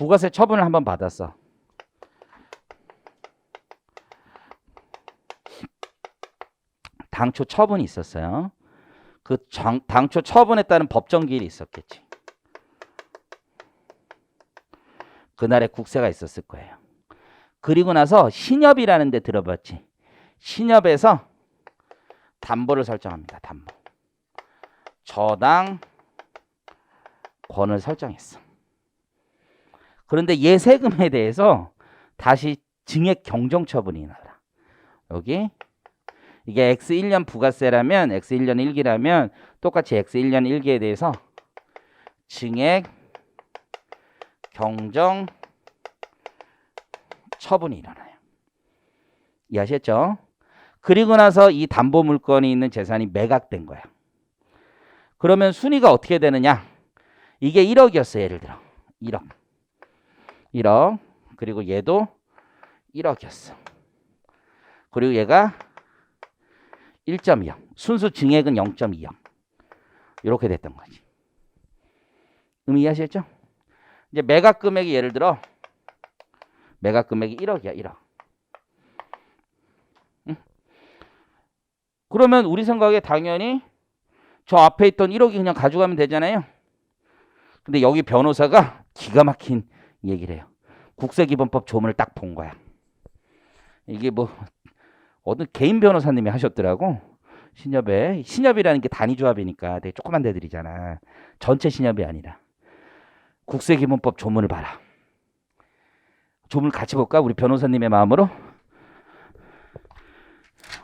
부가세 처분을 한번 받았어. 당초 처분이 있었어요. 그 장- 당초 처분에 따른 법정 기일이 있었겠지. 그날에 국세가 있었을 거예요. 그리고 나서 신협이라는 데 들어봤지. 신협에서 담보를 설정합니다. 담보. 저당 권을 설정했어. 그런데 얘 세금에 대해서 다시 증액 경정 처분이 나라. 여기 이게 X 1년 부가세라면 X 1년 1기라면 똑같이 X 1년 1기에 대해서 증액 경정 처분이 일어나요. 이해하셨죠? 그리고 나서 이 담보 물건이 있는 재산이 매각된 거야. 그러면 순위가 어떻게 되느냐? 이게 1억이었어, 예를 들어. 1억. 1억. 그리고 얘도 1억이었어. 그리고 얘가 1.2억. 순수 증액은 0.2억. 이렇게 됐던 거지. 의미 이해하셨죠? 이제 매각 금액이 예를 들어 매각 금액이 1억이야, 1억. 응? 그러면 우리 생각에 당연히 저 앞에 있던 1억이 그냥 가져가면 되잖아요. 근데 여기 변호사가 기가 막힌 얘기를 해요. 국세기본법 조문을 딱 본 거야. 이게 뭐 어느 개인 변호사님이 하셨더라고. 신협에 신협이라는 게 단위 조합이니까 되게 조그만 데들이잖아. 전체 신협이 아니라 국세기본법 조문을 봐라. 조문을 같이 볼까? 우리 변호사님의 마음으로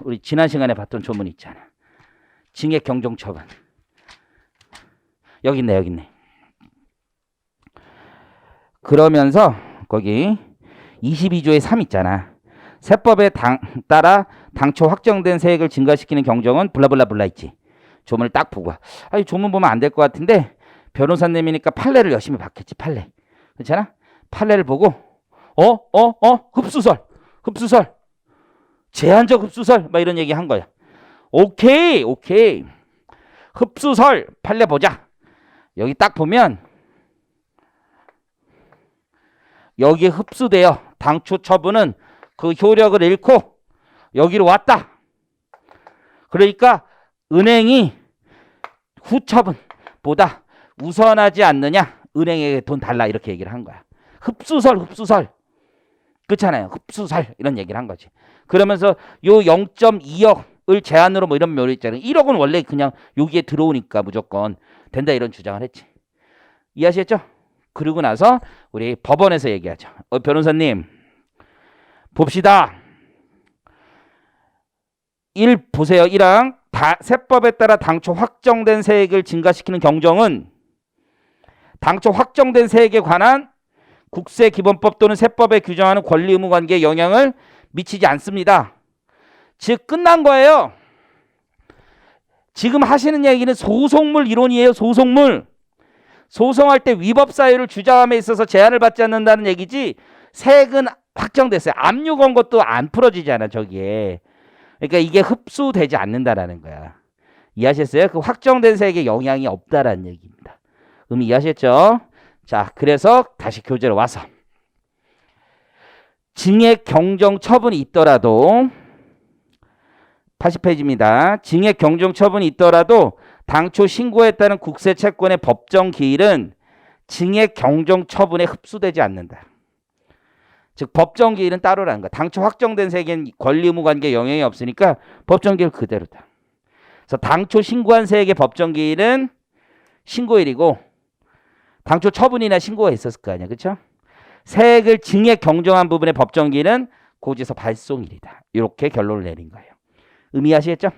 우리 지난 시간에 봤던 조문 있잖아. 징액 경종 처분. 여기 있네, 여기 있네. 그러면서 거기 22조의 3 있잖아. 세법에 당, 따라 당초 확정된 세액을 증가시키는 경정은 블라블라블라 있지. 조문을 딱 보고. 아니 조문 보면 안 될 것 같은데 변호사님이니까 판례를 열심히 봤겠지. 판례. 그렇잖아? 판례를 보고 어? 어? 어? 흡수설. 흡수설. 제한적 흡수설. 막 이런 얘기 한 거야. 오케이. 오케이. 흡수설 판례 보자. 여기 딱 보면 여기에 흡수되어 당초 처분은 그 효력을 잃고 여기로 왔다. 그러니까 은행이 후처분보다 우선하지 않느냐? 은행에게 돈 달라 이렇게 얘기를 한 거야. 흡수설, 흡수설. 그렇잖아요. 흡수설 이런 얘기를 한 거지. 그러면서 요 0.2억을 제한으로 뭐 이런 묘리 있잖아요. 1억은 원래 그냥 여기에 들어오니까 무조건 된다 이런 주장을 했지. 이해하시겠죠? 그러고 나서 우리 법원에서 얘기하죠. 어, 변호사님 봅시다. 1 보세요. 1항 다, 세법에 따라 당초 확정된 세액을 증가시키는 경정은 당초 확정된 세액에 관한 국세 기본법 또는 세법에 규정하는 권리 의무 관계에 영향을 미치지 않습니다. 즉 끝난 거예요. 지금 하시는 얘기는 소송물 이론이에요. 소송물. 소송할 때 위법 사유를 주장함에 있어서 제한을 받지 않는다는 얘기지 세액은 확정됐어요. 압류 건 것도 안 풀어지잖아 저기에. 그러니까 이게 흡수되지 않는다라는 거야. 이해하셨어요? 그 확정된 세액에 영향이 없다라는 얘기입니다. 의미 이해하셨죠? 자, 그래서 다시 교재로 와서 증액 경정 처분이 있더라도 80페이지입니다. 증액 경정 처분이 있더라도 당초 신고했다는 국세 채권의 법정 기일은 증액 경정 처분에 흡수되지 않는다. 즉 법정 기일은 따로라는 거야. 당초 확정된 세액엔 권리 의무 관계 영향이 없으니까 법정 기일 그대로다. 그래서 당초 신고한 세액의 법정 기일은 신고일이고 당초 처분이나 신고가 있었을 거 아니야. 그렇죠? 세액을 증액 경정한 부분의 법정 기일은 고지서 발송일이다. 이렇게 결론을 내린 거예요. 의미하시겠죠?